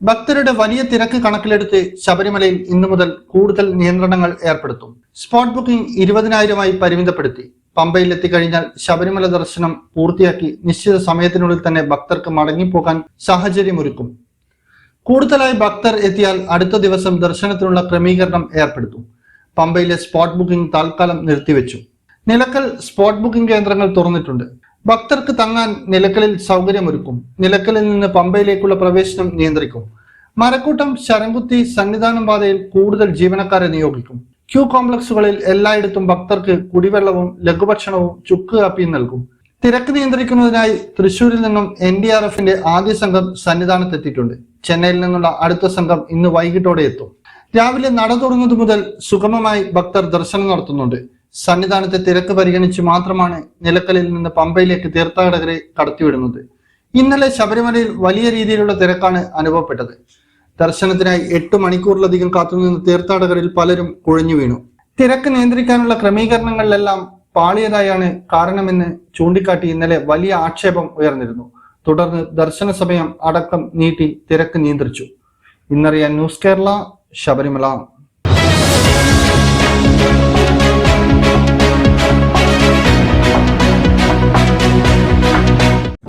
ഭക്തരുടെ വലിയ തിരക്ക് കണക്കിലെടുത്ത് ശബരിമലയിൽ ഇന്നു മുതൽ കൂടുതൽ നിയന്ത്രണങ്ങൾ ഏർപ്പെടുത്തും. സ്പോട്ട് ബുക്കിംഗ് ഇരുപതിനായിരമായി പരിമിതപ്പെടുത്തി. പമ്പയിൽ എത്തിക്കഴിഞ്ഞാൽ ശബരിമല ദർശനം പൂർത്തിയാക്കി നിശ്ചിത സമയത്തിനുള്ളിൽ തന്നെ ഭക്തർക്ക് മടങ്ങിപ്പോകാൻ സാഹചര്യമൊരുക്കും. കൂടുതലായി ഭക്തർ എത്തിയാൽ അടുത്ത ദിവസം ദർശനത്തിനുള്ള ക്രമീകരണം ഏർപ്പെടുത്തും. പമ്പയിലെ സ്പോട്ട് ബുക്കിംഗ് തൽക്കാലം നിർത്തിവെച്ചു. നിലക്കൽ സ്പോട്ട് ബുക്കിംഗ് കേന്ദ്രങ്ങൾ തുറന്നിട്ടുണ്ട്. ഭക്തർക്ക് തങ്ങാൻ നിലക്കലിൽ സൗകര്യമൊരുക്കും. നിലക്കലിൽ നിന്ന് പമ്പയിലേക്കുള്ള പ്രവേശനം നിയന്ത്രിക്കും. മരക്കൂട്ടം ശരംകുത്തി സന്നിധാനം പാതയിൽ കൂടുതൽ ജീവനക്കാരെ നിയോഗിക്കും. ക്യൂ കോംപ്ലക്സുകളിൽ എല്ലായിടത്തും ഭക്തർക്ക് കുടിവെള്ളവും ലഘുഭക്ഷണവും ചുക്ക് കാപ്പിയും നൽകും. തിരക്ക് നിയന്ത്രിക്കുന്നതിനായി തൃശൂരിൽ നിന്നും എൻ ഡി ആർ എഫിന്റെ ആദ്യ സംഘം സന്നിധാനത്തെത്തിയിട്ടുണ്ട്. ചെന്നൈയിൽ നിന്നുള്ള അടുത്ത സംഘം ഇന്ന് വൈകിട്ടോടെ എത്തും. രാവിലെ നട തുറന്നതു മുതൽ സുഗമമായി ഭക്തർ ദർശനം നടത്തുന്നുണ്ട്. സന്നിധാനത്തെ തിരക്ക് പരിഗണിച്ച് മാത്രമാണ് നിലക്കലിൽ നിന്ന് പമ്പയിലേക്ക് തീർത്ഥാടകരെ കടത്തിവിടുന്നത്. ഇന്നലെ ശബരിമലയിൽ വലിയ രീതിയിലുള്ള തിരക്കാണ് അനുഭവപ്പെട്ടത്. ദർശനത്തിനായി എട്ട് മണിക്കൂറിലധികം കാത്തുനിന്ന തീർത്ഥാടകരിൽ പലരും കുഴഞ്ഞു വീണു. തിരക്ക് നിയന്ത്രിക്കാനുള്ള ക്രമീകരണങ്ങളിലെല്ലാം പാളിയതായാണ് കാരണമെന്ന് ചൂണ്ടിക്കാട്ടി ഇന്നലെ വലിയ ആക്ഷേപം ഉയർന്നിരുന്നു. തുടർന്ന് ദർശന സമയം അടക്കം നീട്ടി തിരക്ക് നിയന്ത്രിച്ചു. ഇന്നറിയാൻ ന്യൂസ് കേരള ശബരിമല.